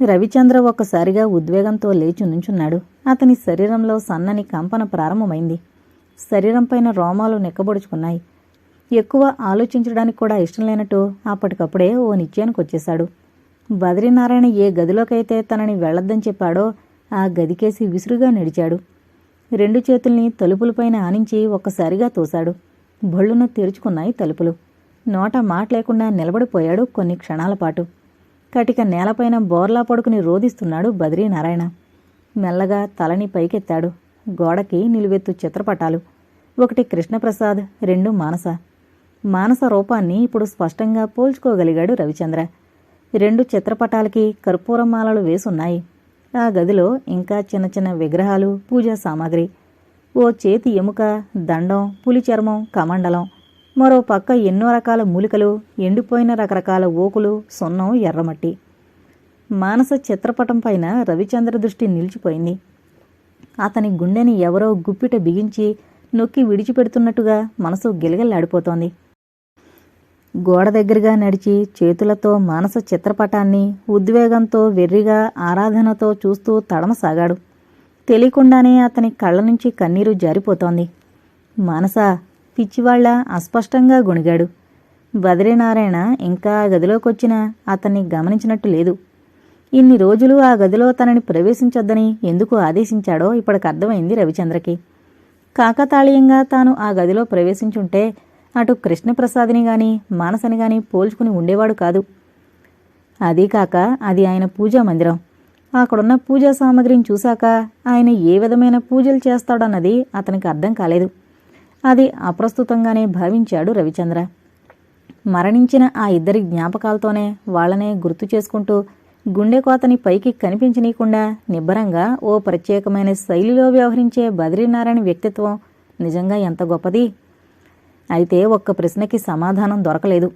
రవిచంద్ర ఒక్కసారిగా ఉద్వేగంతో లేచి నుంచున్నాడు. అతని శరీరంలో సన్నని కంపన ప్రారంభమైంది. శరీరంపైన రోమాలు నెక్కబొడుచుకున్నాయి. ఎక్కువ ఆలోచించడానికి కూడా ఇష్టం లేనట్టు అప్పటికప్పుడే ఓ నిశ్చయానికి వచ్చేశాడు బద్రీనారాయణ ఏ గదిలోకైతే తనని వెళ్ళొద్దని చెప్పాడో ఆ గదికేసి విసురుగా నడిచాడు. రెండు చేతుల్ని తలుపులపైన ఆనించి ఒక్కసారిగా తోశాడు. బళ్ళున తెరుచుకున్నాయి తలుపులు. నోట మాట లేకుండా నిలబడిపోయాడు కొన్ని క్షణాల పాటు కటిక నేలపైన బోర్లా పడుకుని రోదిస్తున్నాడు బద్రీనారాయణ. మెల్లగా తలని పైకెత్తాడు. గోడకి నిలువెత్తు చిత్రపటాలు. ఒకటి కృష్ణప్రసాద్ రెండు మానస. మానస రూపాన్ని ఇప్పుడు స్పష్టంగా పోల్చుకోగలిగాడు రవిచంద్ర. రెండు చిత్రపటాలకి కర్పూరమాలలు వేసున్నాయి. ఆ గదిలో ఇంకా చిన్న చిన్న విగ్రహాలు పూజా సామాగ్రి. ఓ చేతి ఎముక దండం పులి చర్మం కమండలం. మరో పక్క ఎన్నో రకాల మూలికలు ఎండిపోయిన రకరకాల ఓకులు సున్నం ఎర్రమట్టి. మానస చిత్రపటం పైన రవిచంద్ర దృష్టి నిలిచిపోయింది. అతని గుండెని ఎవరో గుప్పిట బిగించి నొక్కి విడిచిపెడుతున్నట్టుగా మనసు గిలగిల్లాడిపోతోంది. గోడ దగ్గరగా నడిచి చేతులతో మానస చిత్రపటాన్ని ఉద్వేగంతో వెర్రిగా ఆరాధనతో చూస్తూ తడమసాగాడు. తెలియకుండానే అతని కళ్ళ నుంచి కన్నీరు జారిపోతోంది. మానసా పిచ్చివాళ్ళ అస్పష్టంగా గొణిగాడు. బద్రీనారాయణ ఇంకా గదిలోకొచ్చినా అతన్ని గమనించినట్టు లేదు. ఇన్ని రోజులు ఆ గదిలో తనని ప్రవేశించొద్దని ఎందుకు ఆదేశించాడో ఇప్పటికి అర్థమైంది రవిచంద్రకి. కాకతాళీయంగా తాను ఆ గదిలో ప్రవేశించుంటే అటు కృష్ణప్రసాద్ని గాని మానసని గాని పోల్చుకుని ఉండేవాడు కాదు. అదీ కాక అది ఆయన పూజా మందిరం. అక్కడున్న పూజా సామగ్రిని చూశాక ఆయన ఏ విధమైన పూజలు చేస్తాడన్నది అతనికి అర్థం కాలేదు. అది అప్రస్తుతంగానే భావించాడు రవిచంద్ర. మరణించిన ఆ ఇద్దరి జ్ఞాపకాలతోనే వాళ్ళనే గుర్తు చేసుకుంటూ గుండెకోతని పైకి కనిపించనీయకుండా నిబ్బరంగా ఓ ప్రత్యేకమైన శైలిలో వ్యవహరించే బద్రీనారాయణ వ్యక్తిత్వం నిజంగా ఎంత గొప్పది? అయితే ఒక్క ప్రశ్నకి సమాధానం దొరకలేదు.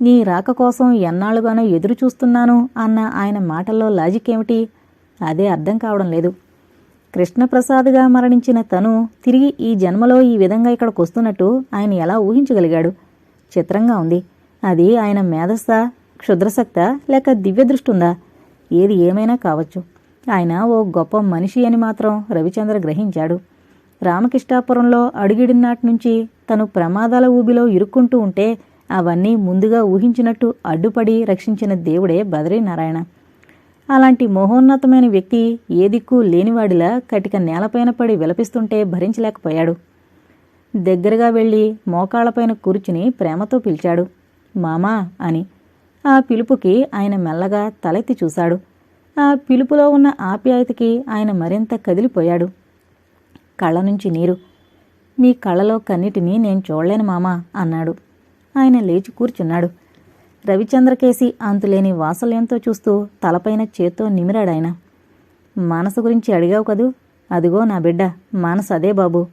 నీ రాక కోసం ఎన్నాళ్ళుగానో ఎదురు చూస్తున్నాను అన్న ఆయన మాటల్లో లాజిక్ ఏమిటి? అదే అర్థం కావడం లేదు. కృష్ణప్రసాద్గా మరణించిన తను తిరిగి ఈ జన్మలో ఈ విధంగా ఇక్కడికి వస్తున్నట్టు ఆయన ఎలా ఊహించగలిగాడు? చిత్రంగా ఉంది. అది ఆయన మేధస్స క్షుద్రశక్త లేక దివ్యదృష్టుందా? ఏది ఏమైనా కావచ్చు. ఆయన ఓ గొప్ప మనిషి అని మాత్రం రవిచంద్ర గ్రహించాడు. రామకృష్ణాపురంలో అడుగిడినాటి నుంచి తను ప్రమాదాల ఊబిలో ఇరుక్కుంటూ ఉంటే అవన్నీ ముందుగా ఊహించినట్టు అడ్డుపడి రక్షించిన దేవుడే బద్రీనారాయణ. అలాంటి మహోన్నతమైన వ్యక్తి ఏ దిక్కు లేనివాడిలా కటిక నేలపైన పడి విలపిస్తుంటే భరించలేకపోయాడు. దగ్గరగా వెళ్ళి మోకాళ్ళపైన కూర్చుని ప్రేమతో పిలిచాడు. మామా అని. ఆ పిలుపుకి ఆయన మెల్లగా తలెత్తి చూశాడు. ఆ పిలుపులో ఉన్న ఆప్యాయతకి ఆయన మరింత కదిలిపోయాడు. కళ్ళ నుంచి నీరు. మీ కళ్ళలో కన్నిటిని నేను చూడలేను మామా అన్నాడు. ఆయన లేచి కూర్చున్నాడు. రవిచంద్రకేసి అంతులేని వాసల్యంతో చూస్తూ తలపైన చేత్తో నిమిరాడాయన. మానస గురించి అడిగావు కదూ? అదిగో నా బిడ్డ మానస అదే బాబు.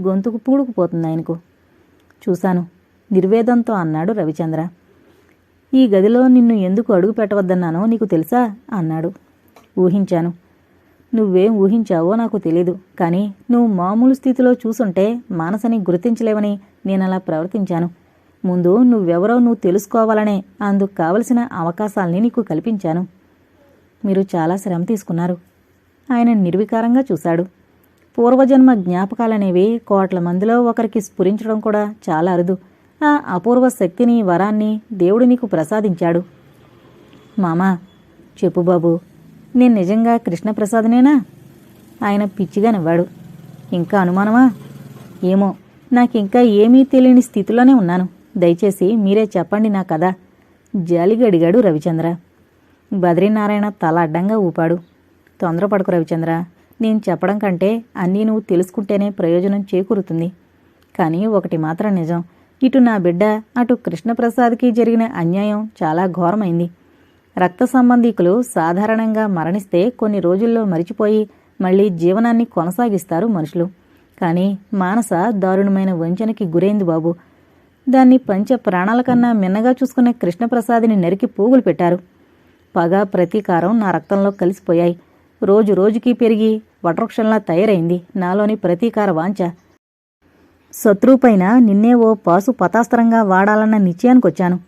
గొంతుకు పూడుకుపోతుంది ఆయనకు చూశాను నిర్వేదంతో అన్నాడు రవిచంద్ర. ఈ గదిలో నిన్ను ఎందుకు అడుగు పెట్టవద్దన్నానో నీకు తెలుసా? అన్నాడు. ఊహించాను. నువ్వేం ఊహించావో నాకు తెలీదు. కానీ నువ్వు మామూలు స్థితిలో చూసుంటే మానసని గుర్తించలేవని నేనలా ప్రవర్తించాను. ముందు నువ్వెవరో నువ్వు తెలుసుకోవాలనే అందుకు కావలసిన అవకాశాల్ని నీకు కల్పించాను. మీరు చాలా శ్రమ తీసుకున్నారు. ఆయన నిర్వికారంగా చూశాడు. పూర్వజన్మ జ్ఞాపకాలనేవి కోట్ల మందిలో ఒకరికి స్ఫురించడం కూడా చాలా అరుదు. ఆ అపూర్వ శక్తిని వరాన్ని దేవుడు నీకు ప్రసాదించాడు. మామా చెప్పు బాబు నేను నిజంగా కృష్ణప్రసాద్నేనా? ఆయన పిచ్చిగా నవ్వాడు. ఇంకా అనుమానమా? ఏమో నాకింకా ఏమీ తెలియని స్థితిలోనే ఉన్నాను. దయచేసి మీరే చెప్పండి నా కథ. జాలిగడిగాడు రవిచంద్ర. బద్రీనారాయణ తల అడ్డంగా ఊపాడు. తొందరపడకు రవిచంద్ర. నేను చెప్పడం కంటే అన్నీ నువ్వు తెలుసుకుంటేనే ప్రయోజనం చేకూరుతుంది. కానీ ఒకటి మాత్రం నిజం. ఇటు నా బిడ్డ అటు కృష్ణప్రసాద్కి జరిగిన అన్యాయం చాలా ఘోరమైంది. రక్త సంబంధీకులు సాధారణంగా మరణిస్తే కొన్ని రోజుల్లో మరిచిపోయి మళ్ళీ జీవనాన్ని కొనసాగిస్తారు మనుషులు. కానీ మానస దారుణమైన వంచనకి గురైంది బాబు. దాన్ని పంచ ప్రాణాల కన్నా మిన్నగా చూసుకునే కృష్ణప్రసాద్ని నరికి పోగులు పెట్టారు. పగ ప్రతీకారం నా రక్తంలో కలిసిపోయాయి. రోజు రోజుకి పెరిగి వటవృక్షంలా తయారైంది నాలోని ప్రతీకార వాంఛ. శత్రువుపైన నిన్నే ఓ పాసు పతాస్త్రంగా వాడాలన్న నిశ్చయానికొచ్చాను.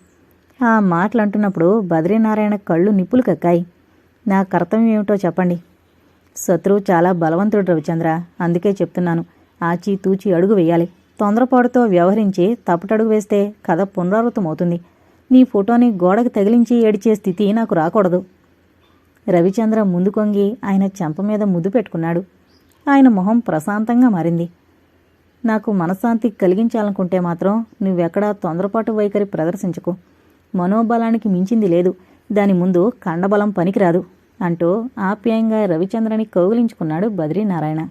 ఆ మాటలంటున్నప్పుడు బద్రీనారాయణ కళ్ళు నిప్పులు కక్కాయి. నా కర్తవ్యం ఏమిటో చెప్పండి. శత్రువు చాలా బలవంతుడు రవిచంద్ర అందుకే చెప్తున్నాను. ఆచి తూచి అడుగు వేయాలి. తొందరపాటుతో వ్యవహరించి తప్పటడుగు వేస్తే కథ పునరావృతమవుతుంది. నీ ఫోటోని గోడకు తగిలించి ఏడిచే స్థితి నాకు రాకూడదు. రవిచంద్ర ముందు కొంగి ఆయన చెంప మీద ముద్దు పెట్టుకున్నాడు. ఆయన మొహం ప్రశాంతంగా మారింది. నాకు మనశ్శాంతి కలిగించాలనుకుంటే మాత్రం నువ్వెక్కడా తొందరపాటు వైఖరి ప్రదర్శించకు. మనోబలానికి మించింది లేదు. దాని ముందు కండబలం పనికిరాదు అంటూ ఆప్యాయంగా రవిచంద్రని కౌగిలించుకున్నాడు బద్రీనారాయణ.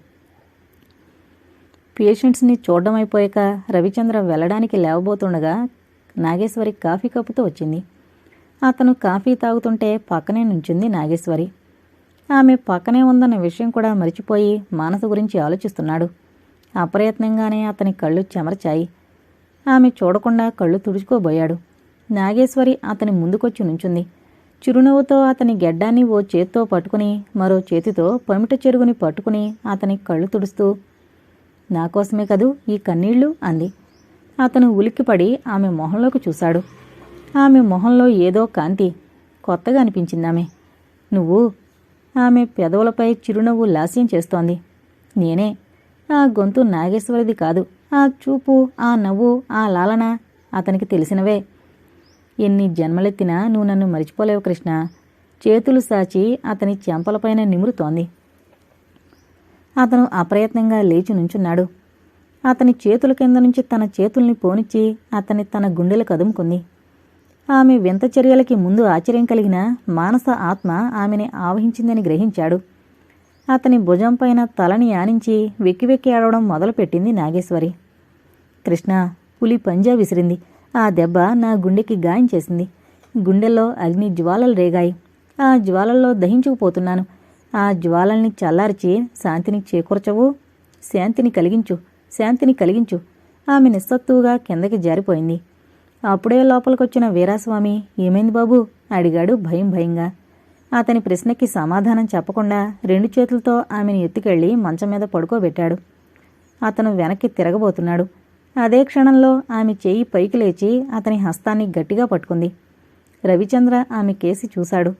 పేషెంట్స్ని చూడడం అయిపోయాక రవిచంద్ర వెళ్ళడానికి లేవబోతుండగా నాగేశ్వరి కాఫీ కప్పుతో వచ్చింది. అతను కాఫీ తాగుతుంటే పక్కనే నుంచింది నాగేశ్వరి. ఆమె పక్కనే ఉందన్న విషయం కూడా మరిచిపోయి మానస గురించి ఆలోచిస్తున్నాడు. అప్రయత్నంగానే అతని కళ్ళు చెమర్చాయి. ఆమె చూడకుండా కళ్ళు తుడుచుకోబోయాడు. నాగేశ్వరి అతని ముందుకొచ్చి నుంచుంది. చిరునవ్వుతో అతని గెడ్డాన్ని ఓ చేత్తో పట్టుకుని మరో చేతితో పమిట చెరుగుని పట్టుకుని అతని కళ్ళు తుడుస్తూ నా కోసమే కదూ ఈ కన్నీళ్ళు అంది. అతను ఉలిక్కిపడి ఆమె మొహంలోకి చూశాడు. ఆమె మొహంలో ఏదో కాంతి కొత్తగా అనిపించిందామె. నువ్వు? ఆమె పెదవులపై చిరునవ్వు లాస్యం చేస్తోంది. నేనే. ఆ గొంతు నాగేశ్వరిది కాదు. ఆ చూపు ఆ నవ్వు ఆ లాలన అతనికి తెలిసినవే. ఎన్ని జన్మలెత్తినా నువ్వు నన్ను మరిచిపోలేవు కృష్ణ. చేతులు సాచి అతని చెంపలపైన నిమురుతోంది. అతను అప్రయత్నంగా లేచి నుంచున్నాడు. అతని చేతుల కింద నుంచి తన చేతుల్ని పోనిచ్చి అతని తన గుండెలు కదుముకుంది. ఆమె వింత చర్యలకి ముందు ఆశ్చర్యం కలిగిన మానస ఆత్మ ఆమెని ఆవహించిందని గ్రహించాడు. అతని భుజంపైన తలని ఆనించి వెక్కి వెక్కి ఆడవడం మొదలుపెట్టింది నాగేశ్వరి. కృష్ణ పులి పంజా విసిరింది. ఆ దెబ్బ నా గుండెకి గాయం చేసింది. గుండెల్లో అగ్ని జ్వాలలు రేగాయి. ఆ జ్వాలల్లో దహించుకుపోతున్నాను. ఆ జ్వాలల్ని చల్లార్చి శాంతిని చేకూర్చవు. శాంతిని కలిగించు శాంతిని కలిగించు. ఆమె నిస్సత్తువుగా కిందకి జారిపోయింది. అప్పుడే లోపలికొచ్చిన వీరాస్వామి ఏమైంది బాబు? అడిగాడు భయం భయంగా. అతని ప్రశ్నకి సమాధానం చెప్పకుండా రెండు చేతులతో ఆమెను ఎత్తుకెళ్ళి మంచం మీద పడుకోబెట్టాడు. అతను వెనక్కి తిరగబోతున్నాడు. అదే క్షణంలో ఆమె చేయి పైకి లేచి అతని హస్తాన్ని గట్టిగా పట్టుకుంది. రవిచంద్ర ఆమె కేసి చూశాడు.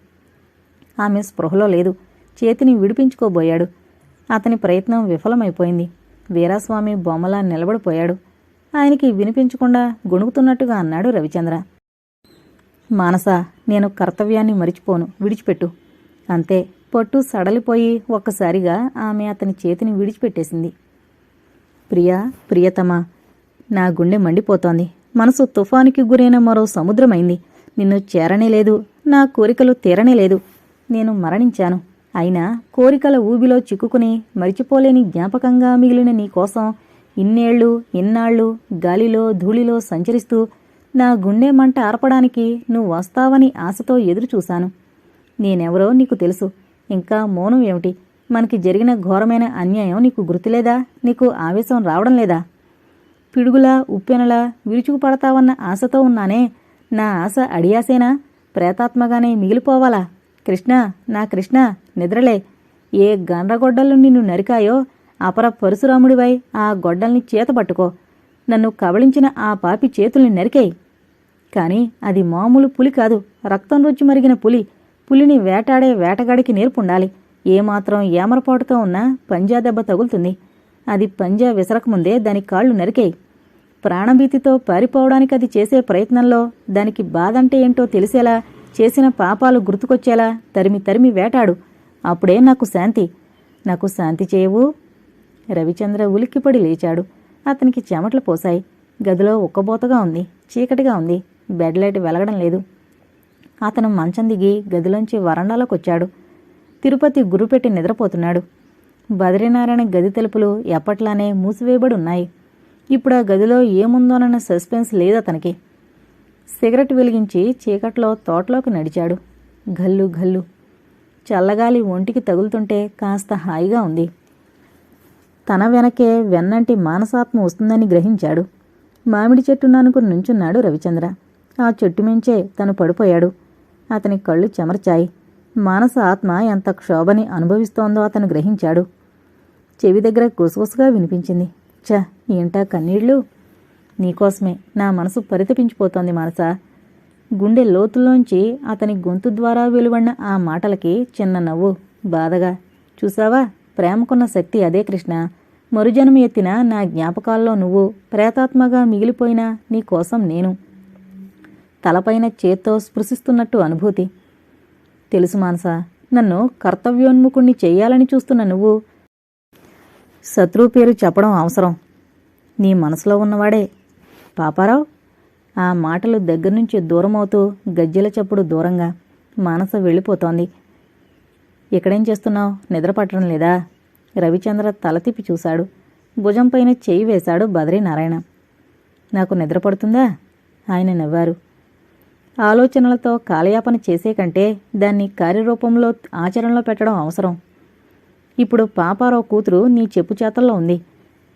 ఆమె స్పృహలో లేదు. చేతిని విడిపించుకోబోయాడు. అతని ప్రయత్నం విఫలమైపోయింది. వీరాస్వామి బొమ్మలా నిలబడిపోయాడు. ఆయనకి వినిపించకుండా గొణుగుతున్నట్టుగా అన్నాడు రవిచంద్ర. మానస నేను కర్తవ్యాన్ని మరిచిపోను. విడిచిపెట్టు. అంతే. పట్టు సడలిపోయి ఒక్కసారిగా ఆమె అతని చేతిని విడిచిపెట్టేసింది. ప్రియా ప్రియతమా నా గుండె మండిపోతోంది. మనసు తుఫానుకి గురైన మరో సముద్రమైంది. నిన్ను చేరనే లేదు నా కోరికలు తీరనే లేదు నేను మరణించాను. అయినా కోరికల ఊబిలో చిక్కుకుని మరిచిపోలేని జ్ఞాపకంగా మిగిలిన నీకోసం ఇన్నేళ్ళు ఇన్నాళ్ళు గాలిలో ధూళిలో సంచరిస్తూ నా గుండె మంట ఆర్పడానికి నువ్వు వస్తావని ఆశతో ఎదురుచూశాను. నేనెవరో నీకు తెలుసు. ఇంకా మౌనం ఏమిటి? మనకి జరిగిన ఘోరమైన అన్యాయం నీకు గుర్తులేదా? నీకు ఆవేశం రావడం లేదా? పిడుగులా ఉప్పెనలా విరుచుకుపడతావన్న ఆశతో ఉన్నానే. నా ఆశ అడియాసేనా? ప్రేతాత్మగానే మిగిలిపోవాలా? కృష్ణ నా కృష్ణ నిద్రలే. ఏ గండ్రగొడ్డలు నిన్ను నరికాయో అపర పరశురాముడివై ఆ గొడ్డల్ని చేతపట్టుకో నన్ను కబళించిన ఆ పాపి చేతుల్ని నరికేయి. కాని అది మామూలు పులి కాదు. రక్తం రుచి మరిగిన పులి. పులిని వేటాడే వేటగాడికి నేర్పుండాలి. ఏమాత్రం ఏమరపాటుతో ఉన్నా పంజా దెబ్బ తగులుతుంది. అది పంజా విసరకముందే దాని కాళ్ళు నరికేయి. ప్రాణభీతితో పారిపోవడానికి అది చేసే ప్రయత్నంలో దానికి బాధంటే ఏంటో తెలిసేలా చేసిన పాపాలు గుర్తుకొచ్చేలా తరిమి తరిమి వేటాడు. అప్పుడే నాకు శాంతి. నాకు శాంతి చేయవు. రవిచంద్ర ఉలిక్కిపడి లేచాడు. అతనికి చెమటలు పోశాయి. గదిలో ఉక్కబోతగా ఉంది. చీకటిగా ఉంది. బెడ్ లైట్ వెలగడం లేదు. అతను మంచం దిగి గదిలోంచి వరండాలోకి వచ్చాడు తిరుపతి గురుపెట్టి నిద్రపోతున్నాడు. బద్రీనారాయణ గది తలుపులు ఎప్పట్లానే మూసివేయబడి ఉన్నాయి. ఇప్పుడు ఆ గదిలో ఏముందోనన్న సస్పెన్స్ లేదు అతనికి సిగరెట్ వెలిగించి చీకట్లో తోటలోకి నడిచాడు. గల్లు గల్లు. చల్లగాలి ఒంటికి తగులుతుంటే కాస్త హాయిగా ఉంది. తన వెనకే వెన్నంటి మానసాత్మ వస్తుందని గ్రహించాడు. మామిడి చెట్టు నానుకుని నుంచున్నాడు రవిచంద్ర. ఆ చెట్టు మించే తను పడిపోయాడు. అతని కళ్ళు చెమర్చాయి. మానస ఆత్మ ఎంత క్షోభని అనుభవిస్తోందో అతను గ్రహించాడు. చెవి దగ్గర గుసగుసగా వినిపించింది. చ ఏంటా కన్నీళ్ళు? నీకోసమే నా మనసు పరితపించిపోతోంది మనసా. గుండె లోతుల్లోంచి అతని గొంతు ద్వారా వెలువడిన ఆ మాటలకి చిన్న నవ్వు బాధగా చూసావా ప్రేమకున్న శక్తి అదే కృష్ణ. మరుజనం ఎత్తిన నా జ్ఞాపకాల్లో నువ్వు ప్రేతాత్మగా మిగిలిపోయిన నీ కోసం నేను. తలపైన చేత్తో స్పృశిస్తున్నట్టు అనుభూతి. తెలుసు మానస నన్ను కర్తవ్యోన్ముకుణ్ణి చెయ్యాలని చూస్తున్న నువ్వు. శత్రువు పేరు చెప్పడం అవసరం. నీ మనసులో ఉన్నవాడే పాపారావు ఆ మాటలు దగ్గర నుంచి దూరమవుతూ గజ్జెల చప్పుడు దూరంగా మానస వెళ్ళిపోతోంది. ఇక్కడేం చేస్తున్నావు? నిద్రపట్టడం లేదా? రవిచంద్ర తల తిప్పి చూశాడు. భుజంపైన చేయి వేశాడు బద్రీనారాయణ. నాకు నిద్రపడుతుందా ఆయన నవ్వారు. ఆలోచనలతో కాలయాపన చేసే కంటే దాన్ని కార్యరూపంలో ఆచరణలో పెట్టడం అవసరం. ఇప్పుడు పాపారావు కూతురు నీ చెప్పు చేతల్లో ఉంది.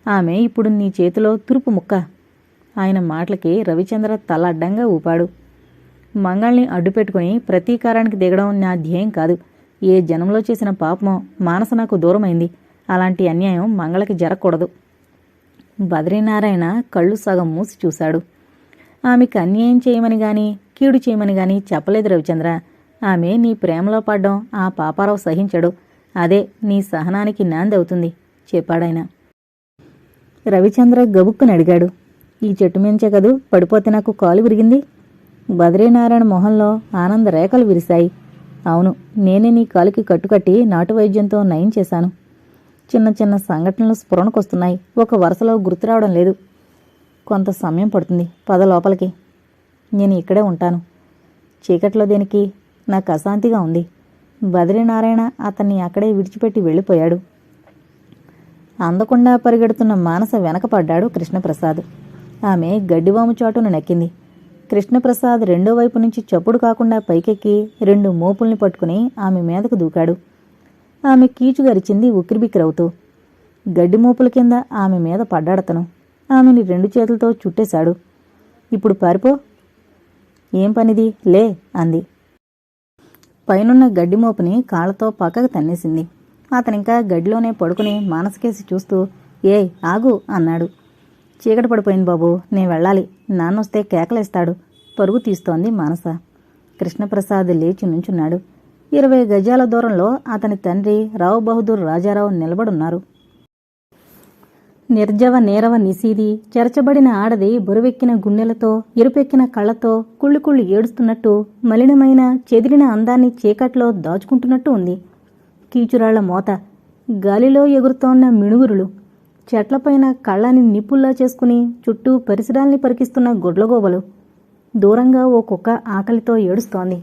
ఆమె ఇప్పుడు నీ చేతిలో తురుపు ముక్క. ఆయన మాటలకి రవిచంద్ర తల అడ్డంగా ఊపాడు. మంగళని అడ్డుపెట్టుకుని ప్రతీకారానికి దిగడం నా ధ్యేయం కాదు. ఏ జనంలో చేసిన పాపమో మానస నాకు దూరమైంది. అలాంటి అన్యాయం మంగళకి జరగకూడదు. బద్రీనారాయణ కళ్ళు సగం మూసి చూశాడు. ఆమెకు అన్యాయం చేయమని గాని కీడు చేయమని గాని చెప్పలేదు రవిచంద్ర. ఆమె నీ ప్రేమలో పడ్డం ఆ పాపారావు సహించడు. అదే నీ సహనానికి నాంది అవుతుంది చెప్పాడాయన. రవిచంద్ర గబుక్కుని అడిగాడు. ఈ చెట్టు మించే కదూ? పడిపోతే నాకు కాలు విరిగింది. బద్రీనారాయణ మొహంలో ఆనంద రేఖలు విరిశాయి. అవును నేనే నీ కాలుకి కట్టుకట్టి నాటు వైద్యంతో నయం చేశాను. చిన్న చిన్న సంఘటనలు స్ఫురణకొస్తున్నాయి. ఒక వరుసలో గుర్తు రావడం లేదు. కొంత సమయం పడుతుంది. పద లోపలికి. నేను ఇక్కడే ఉంటాను. చీకట్లో దేనికి? నాకు అశాంతిగా ఉంది. బద్రీనారాయణ అతన్ని అక్కడే విడిచిపెట్టి వెళ్ళిపోయాడు. అందకుండా పరిగెడుతున్న మానస వెనకపడ్డాడు కృష్ణప్రసాద్. ఆమె గడ్డివాము చాటును నెక్కింది. కృష్ణప్రసాద్ రెండో వైపు నుంచి చప్పుడు కాకుండా పైకెక్కి రెండు మోపుల్ని పట్టుకుని ఆమె మీదకు దూకాడు. ఆమె కీచుగరిచింది ఉక్కిరిబిక్కిరవుతూ. గడ్డి మోపుల కింద ఆమె మీద పడ్డాడతను. ఆమెని రెండు చేతులతో చుట్టేశాడు. ఇప్పుడు పారిపో. ఏం పనిది? లే అంది. పైనున్న గడ్డి మోపుని కాళ్ళతో పక్కకు తన్నేసింది. అతనింకా గడ్డిలోనే పడుకుని మానసికేసి చూస్తూ ఏ ఆగు అన్నాడు. చీకటి పడిపోయింది బాబు నేను వెళ్ళాలి. నాన్నొస్తే కేకలేస్తాడు. పరుగు తీస్తోంది మానస. కృష్ణప్రసాద్ లేచి నుంచున్నాడు. ఇరవై గజాల దూరంలో అతని తండ్రి రావు బహదూర్ రాజారావు నిలబడున్నారు. నిర్జవ నేరవ నిసీది చెరచబడిన ఆడది బురువెక్కిన గుండెలతో ఎరుపెక్కిన కళ్ళతో కుళ్ళి కుళ్ళి ఏడుస్తున్నట్టు మలినమైన చెదిరిన అందాన్ని చీకట్లో దాచుకుంటున్నట్టు ఉంది. కీచురాళ్ళ మోత. గాలిలో ఎగురుతోన్న మిణుగురులు. చెట్లపైన కళ్ళని నిప్పుల్లా చేసుకుని చుట్టూ పరిసరాల్ని పరికిస్తున్న గుడ్లగోబలు. దూరంగా ఓ కుక్క ఆకలితో ఏడుస్తోంది.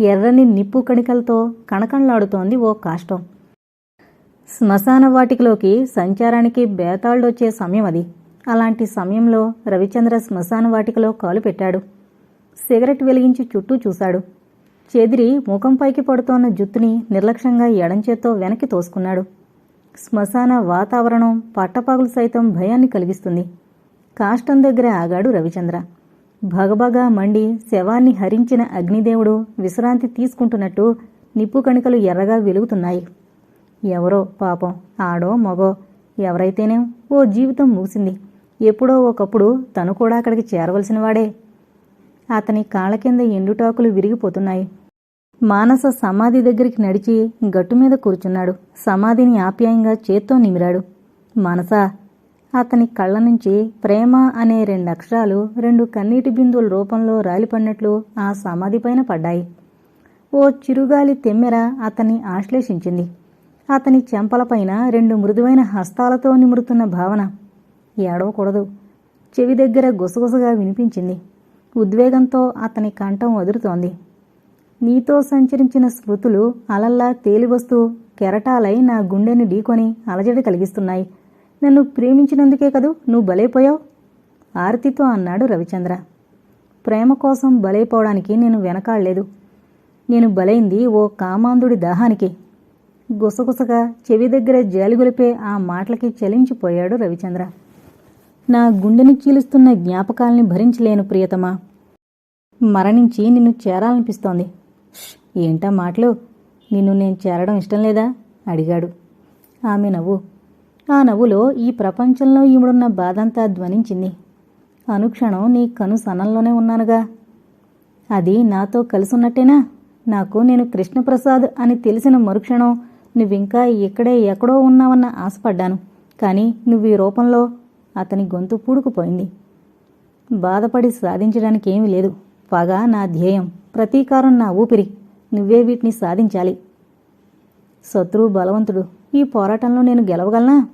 ఎర్రని నిప్పు కణికలతో కణకణలాడుతోంది ఓ కాష్టం. శ్మశాన వాటికలోకి సంచారానికి బేతాళుడొచ్చే సమయం అది. అలాంటి సమయంలో రవిచంద్ర శ్మశాన వాటికలో కాలు పెట్టాడు. సిగరెట్ వెలిగించి చుట్టూ చూశాడు. చెదిరి ముఖం పైకి పడుతోన్న జుత్తుని నిర్లక్ష్యంగా ఎడంచేత్తో వెనక్కి తోసుకున్నాడు. శ్మశాన వాతావరణం పట్టపగలు సైతం భయాన్ని కలిగిస్తుంది. కాష్టం దగ్గర ఆగాడు రవిచంద్ర. భగభగా మండి శవాన్ని హరించిన అగ్నిదేవుడు విశ్రాంతి తీసుకుంటున్నట్టు నిప్పు కణికలు ఎర్రగా వెలుగుతున్నాయి. ఎవరో పాపం ఆడో మగో ఎవరైతేనే ఓ జీవితం ముగిసింది. ఎప్పుడో ఒకప్పుడు తను కూడా అక్కడికి చేరవలసిన వాడే. అతని కాళ్ళ కింద ఎండుటాకులు విరిగిపోతున్నాయి. మానస సమాధి దగ్గరికి నడిచి గట్టు మీద కూర్చున్నాడు. సమాధిని ఆప్యాయంగా చేత్తో నిమిరాడు. మనస అతని కళ్ళ నుంచి ప్రేమ అనే రెండు అక్షరాలు రెండు కన్నీటి బిందువుల రూపంలో రాలిపడినట్లు ఆ సమాధిపైన పడ్డాయి. ఓ చిరుగాలి తెమ్మెర అతన్ని ఆశ్లేషించింది. అతని చెంపలపైన రెండు మృదువైన హస్తాలతో నిమురుతున్న భావన ఏడవకూడదు. చెవి దగ్గర గుసగుసగా వినిపించింది. ఉద్వేగంతో అతని కంఠం వదురుతోంది. నీతో సంచరించిన స్మృతులు అలల్లా తేలివస్తూ కెరటాలై నా గుండెని ఢీకొని అలజడి కలిగిస్తున్నాయి. నన్ను ప్రేమించినందుకే కదూ నువ్వు బలైపోయావు ఆర్తితో అన్నాడు రవిచంద్ర. ప్రేమ కోసం బలైపోవడానికి నేను వెనకాడలేదు. నేను బలైంది ఓ కామాంధుడి దాహానికి. గుసగుసగా చెవి దగ్గర జాలిగులిపే ఆ మాటలకి చలించిపోయాడు రవిచంద్ర. నా గుండెని చీలుస్తున్న జ్ఞాపకాల్ని భరించలేను ప్రియతమా. మరణించి నిన్ను చేరాలనిపిస్తోంది. ఏంటా మాటలు? నిన్ను నేను చేరడం ఇష్టం లేదా? అడిగాడు. ఆమె నవ్వు. ఆ నవ్వులో ఈ ప్రపంచంలో ఈముడున్న బాధంతా ధ్వనించింది. అనుక్షణం నీ కను సనంలోనే ఉన్నానుగా. అది నాతో కలిసున్నట్టేనా? నాకు నేను కృష్ణప్రసాద్ అని తెలిసిన మరుక్షణం నువ్వింకా ఇక్కడే ఎక్కడో ఉన్నావన్న ఆశపడ్డాను. కానీ నువ్వు ఈ రూపంలో అతని గొంతు పూడుకుపోయింది. బాధపడి సాధించడానికి ఏమీ లేదు. పగ నా ధ్యేయం. ప్రతీకారం నా ఊపిరి. నువ్వే వీటిని సాధించాలి. శత్రువు బలవంతుడు ఈ పోరాటంలో నేను గెలవగలనా?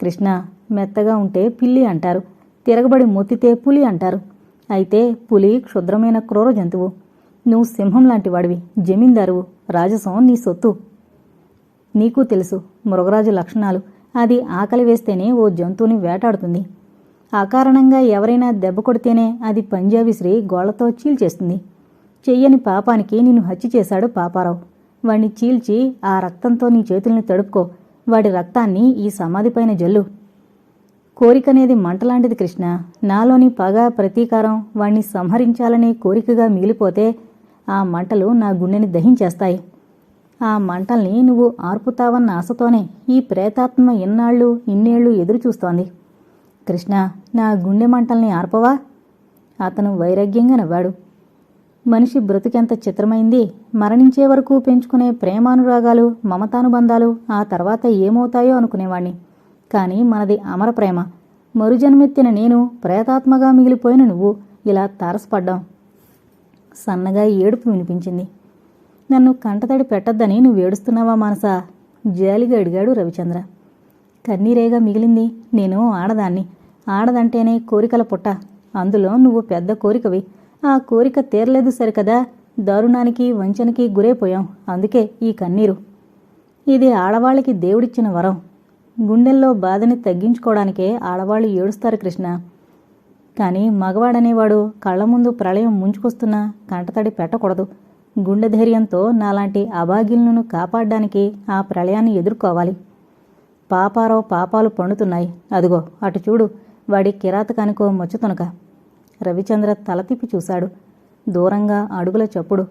కృష్ణ మెత్తగా ఉంటే పిల్లి అంటారు. తిరగబడి మొత్తితే పులి అంటారు. అయితే పులి క్షుద్రమైన క్రూర జంతువు. నువ్వు సింహం లాంటి వాడివి. జమీందారువు రాజసం నీ సొత్తు. నీకు తెలుసు మృగరాజు లక్షణాలు. అది ఆకలి వేస్తేనే ఓ జంతువుని వేటాడుతుంది. అకారణంగా ఎవరైనా దెబ్బ కొడితేనే అది పంజాబీ శ్రీ గోళ్ళతో చీల్చేస్తుంది. చెయ్యని పాపానికి నిన్ను హత్య చేశాడు పాపారావు. వాణ్ణి చీల్చి ఆ రక్తంతో నీ చేతుల్ని తడుపుకో. వాడి రక్తాన్ని ఈ సమాధిపైన జల్లు. కోరికనేది మంటలాంటిది కృష్ణ. నాలోని పగ ప్రతీకారం వాణ్ణి సంహరించాలనే కోరికగా మిగిలిపోతే ఆ మంటలు నా గుండెని దహించేస్తాయి. ఆ మంటల్ని నువ్వు ఆర్పుతావన్న ఆశతోనే ఈ ప్రేతాత్మ ఎన్నాళ్ళు ఇన్నేళ్ళు ఎదురుచూస్తోంది. కృష్ణ నా గుండె మంటల్ని ఆర్పవా? అతను వైరాగ్యంగా నవ్వాడు. మనిషి బ్రతుకెంత చిత్రమైంది? మరణించే వరకు పెంచుకునే ప్రేమానురాగాలు మమతానుబంధాలు ఆ తర్వాత ఏమవుతాయో అనుకునేవాణ్ణి. కానీ మనది అమర ప్రేమ. మరుజన్మెత్తిన నేను ప్రేతాత్మగా మిగిలిపోయిన నువ్వు. ఇలా తారసపడ్డాం. సన్నగా ఏడుపు వినిపించింది. నన్ను కంటతడి పెట్టొద్దని నువ్వు ఏడుస్తున్నావా మానసా? జాలిగా అడిగాడు రవిచంద్ర. కన్నీరేగా మిగిలింది. నేను ఆడదాన్ని. ఆడదంటేనే కోరికల పుట్ట. అందులో నువ్వు పెద్ద కోరికవి. ఆ కోరిక తీరలేదు సరికదా. దారుణానికి వంచనకి గురైపోయాం. అందుకే ఈ కన్నీరు. ఇది ఆడవాళ్ళకి దేవుడిచ్చిన వరం. గుండెల్లో బాధని తగ్గించుకోవడానికే ఆడవాళ్ళు ఏడుస్తారు కృష్ణ. కానీ మగవాడనేవాడు కళ్ళ ముందు ప్రళయం ముంచుకొస్తున్నా కంటతడి పెట్టకూడదు. గుండె ధైర్యంతో నాలాంటి అభాగ్యులను కాపాడడానికి ఆ ప్రళయాన్ని ఎదుర్కోవాలి. పాపారావు పాపాలు పండుతున్నాయి. అదిగో అటు చూడు వాడి కిరాతకానికో మొచ్చుతునక. రవిచంద్ర తల తిప్పి చూశాడు. దూరంగా అడుగుల చప్పుడు.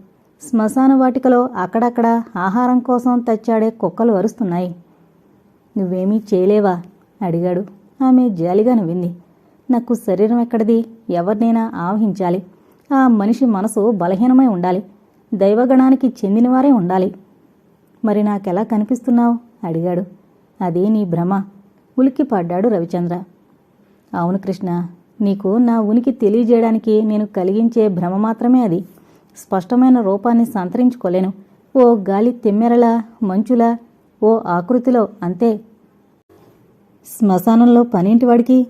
శ్మశాన వాటికలో అక్కడక్కడ ఆహారం కోసం తెచ్చాడే కుక్కలు అరుస్తున్నాయి. నువ్వేమీ చేయలేవా? అడిగాడు. ఆమె జాలిగా నవ్వింది. నాకు శరీరం ఎక్కడిది? ఎవరినైనా ఆవహించాలి. ఆ మనిషి మనసు బలహీనమై ఉండాలి. దైవగణానికి చెందినవారే ఉండాలి. మరి నాకెలా కనిపిస్తున్నావు? అడిగాడు. అదే నీ భ్రమ. ఉలిక్కిపడ్డాడు రవిచంద్ర. అవును కృష్ణ నీకు నా ఉనికి తెలియజేయడానికి నేను కలిగించే భ్రమ మాత్రమే అది. స్పష్టమైన రూపాన్ని సంతరించుకోలేను. ఓ గాలి తెమ్మెరలా మంచులా ఓ ఆకృతిలో అంతే. శ్మశానంలో పనేంటి వాడికి?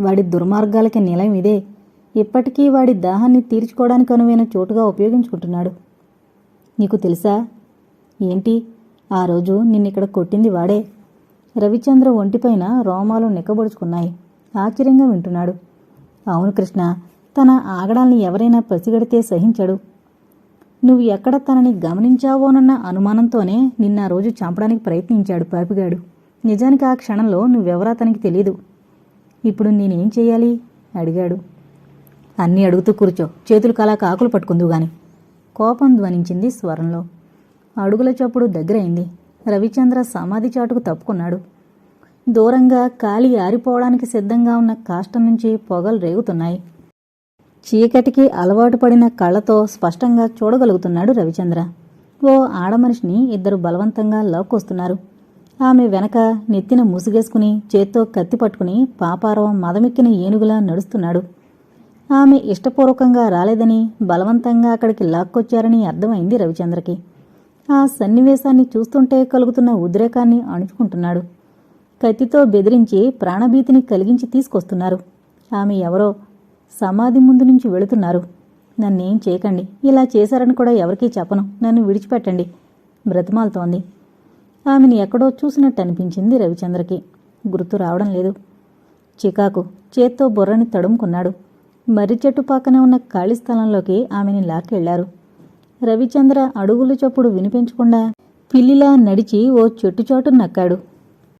వాడి దుర్మార్గాలకి నిలయం ఇదే. ఇప్పటికీ వాడి దాహాన్ని తీర్చుకోవడానికి అనువైన చోటుగా ఉపయోగించుకుంటున్నాడు. నీకు తెలుసా? ఏంటి? ఆ రోజు నిన్నిక్కడ కొట్టింది వాడే. రవిచంద్ర ఒంటిపైన రోమాలు నిక్కబడుచుకున్నాయి. ఆశ్చర్యంగా వింటున్నాడు. అవును కృష్ణ తన ఆగడాల్ని ఎవరైనా పసిగడితే సహించడు. నువ్వు ఎక్కడ తనని గమనించావోనన్న అనుమానంతోనే నిన్న రోజు చంపడానికి ప్రయత్నించాడు పాపిగాడు. నిజానికి ఆ క్షణంలో నువ్వెవరా తనకి తెలీదు. ఇప్పుడు నేనేం చేయాలి అడిగాడు. అన్నీ అడుగుతూ కూర్చో. చేతులు కలా కాకులు పట్టుకుందు గాని కోపం ధ్వనించింది స్వరంలో. అడుగుల చప్పుడు దగ్గరైంది. రవిచంద్ర సమాధి చాటుకు తప్పుకున్నాడు. దూరంగా కాలి ఆరిపోవడానికి సిద్ధంగా ఉన్న కాష్టం నుంచి పొగలు రేగుతున్నాయి. చీకటికి అలవాటు పడిన కళ్ళతో స్పష్టంగా చూడగలుగుతున్నాడు రవిచంద్ర. ఓ ఆడమనిషిని ఇద్దరు బలవంతంగా లాక్కొస్తున్నారు. ఆమె వెనక నెత్తిన ముసుగేసుకుని చేత్తో కత్తి పట్టుకుని పాపారం మదమెక్కిన ఏనుగులా నడుస్తున్నాడు. ఆమె ఇష్టపూర్వకంగా రాలేదని బలవంతంగా అక్కడికి లాక్కొచ్చారని అర్థమైంది రవిచంద్రకి. ఆ సన్నివేశాన్ని చూస్తుంటే కలుగుతున్న ఉద్రేకాన్ని అణుచుకుంటున్నాడు. కత్తితో బెదిరించి ప్రాణభీతిని కలిగించి తీసుకొస్తున్నారు. ఆమె ఎవరో సమాధి ముందు నుంచి వెళుతున్నారు. నన్నేం చేయకండి. ఇలా చేశారని కూడా ఎవరికీ చెప్పను. నన్ను విడిచిపెట్టండి. బ్రతిమాలుతోంది. ఆమెను ఎక్కడో చూసినట్టు అనిపించింది రవిచంద్రకి. గుర్తు రావడం లేదు. చికాకు చేత్తో బుర్రని తడుముకున్నాడు. మర్రి చెట్టు పక్కనే ఉన్న ఖాళీ స్థలంలోకి ఆమెని లాక్కెళ్ళారు. రవిచంద్ర అడుగుల చప్పుడు వినిపించకుండా పిల్లిలా నడిచి ఓ చెట్టు చాటు నక్కాడు.